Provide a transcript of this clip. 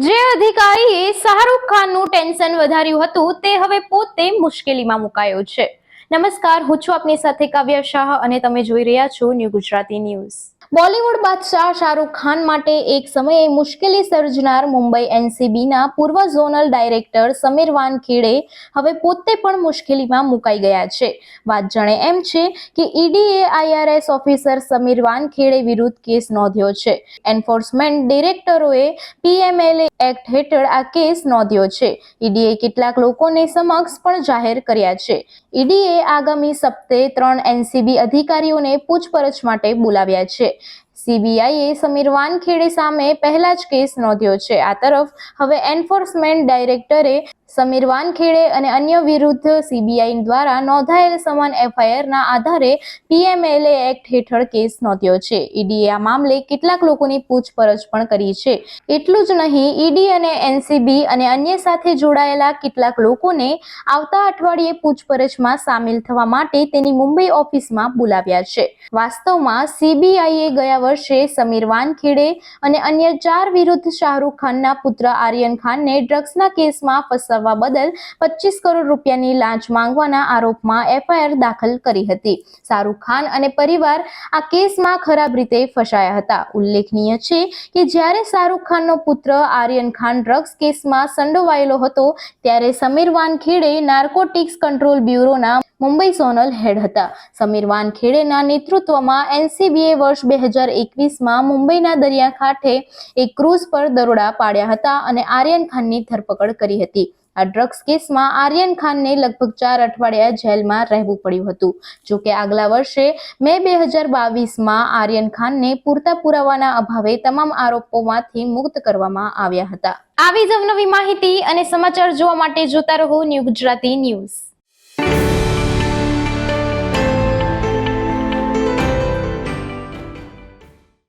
જે અધિકારીએ શાહરૂખ ખાનનું ટેન્શન વધાર્યું હતું, તે હવે પોતે મુશ્કેલીમાં મુકાયો છે. નમસ્કાર, હું છું આપની સાથે કાવ્ય શાહ અને તમે જોઈ રહ્યા છો ન્યૂ ગુજરાતી ન્યૂઝ. બોલિવૂડ બાદશાહ શાહરૂખ ખાન માટે એક સમયે મુશ્કેલી સર્જનાર મુંબઈ એનસીબીના પૂર્વ ઝોનલ ડાયરેક્ટર સમીર વાનખેડે હવે પોતે પણ મુશ્કેલીમાં મુકાઈ ગયા છે. વાત જાણે એમ છે કે ઈડીએ આઈઆરએસ ઓફિસર સમીર વાનખેડે વિરુદ્ધ કેસ નોંધ્યો છે. એન્ફોર્સમેન્ટ ડિરેક્ટરોએ પીએમએલએ એક્ટ હેઠળ આ કેસ નોંધ્યો છે. ઈડીએ કેટલાક લોકોને સમક્ષ પણ જાહેર કર્યા છે. ઈડીએ આગામી સપ્તે ત્રણ એનસીબી અધિકારીઓને પૂછપરછ માટે બોલાવ્યા છે. સીબીઆઈએ સમીર વાનખેડે સામે પહેલા જ કેસ નોંધ્યો છે. આ તરફ હવે એન્ફોર્સમેન્ટ ડાયરેક્ટરે સમીર વાનખેડે અને અન્ય વિરુદ્ધ સીબીઆઈ દ્વારા નોંધાયેલ સમાન એફઆઈઆરના આધારે પીએમએલએ એક્ટ હેઠળ કેસ નોંધ્યો છે. ઈડીએ આ મામલે કેટલાક લોકોની પૂછપરછ પણ કરી છે. એટલું જ નહીં, ઈડી અને એનસીબી અને અન્ય સાથે જોડાયેલા કેટલાક લોકોને આવતા અઠવાડિયે પૂછપરછમાં સામેલ થવા માટે તેની મુંબઈ ઓફિસમાં બોલાવ્યા છે. વાસ્તવમાં સીબીઆઈએ ગયા વર્ષે સમીર વાનખેડે અને અન્ય ચાર વિરુદ્ધ શાહરૂખ ખાનના પુત્ર આર્યન ખાનને ડ્રગ્સના કેસમાં ફસાવવા બદલ પચીસ કરોડ રૂપિયાની લાંચ માંગવાના આરોપમાં એફઆઈઆર દાખલ કરી હતી. શાહરૂખ ખાન અને પરિવાર આ કેસમાં ખરાબ રીતે ફસાયા હતા. ઉલ્લેખનીય છે કે જ્યારે શાહરૂખ ખાનનો પુત્ર આર્યન ખાન ડ્રગ્સ કેસમાં સંડોવાયેલો હતો, ત્યારે સમીર વાનખેડે નાર્કોટિક્સ કંટ્રોલ બ્યુરોના મુંબઈ ઝોનલ હેડ હતા. સમીર વાનખેડેના નેતૃત્વમાં એનસીબીએ વર્ષ બે હજાર એકવીસમાં મુંબઈના દરિયાકાંઠે એક ક્રૂઝ પર દરોડા પાડ્યા હતા અને આર્યન ખાનની ધરપકડ કરી હતી. આ ડ્રગ્સ કેસમાં આર્યન ખાનને લગભગ ચાર અઠવાડિયા જેલમાં રહેવું પડ્યું હતું. જો કે આગલા વર્ષે મે બે હજાર બાવીસમાં આર્યન ખાનને પૂરતા પુરાવાના અભાવે તમામ આરોપોમાંથી મુક્ત કરવામાં આવ્યા હતા. આવી જ અવનવી માહિતી અને સમાચાર જોવા માટે જોતા રહો ન્યૂ ગુજરાતી ન્યૂઝ.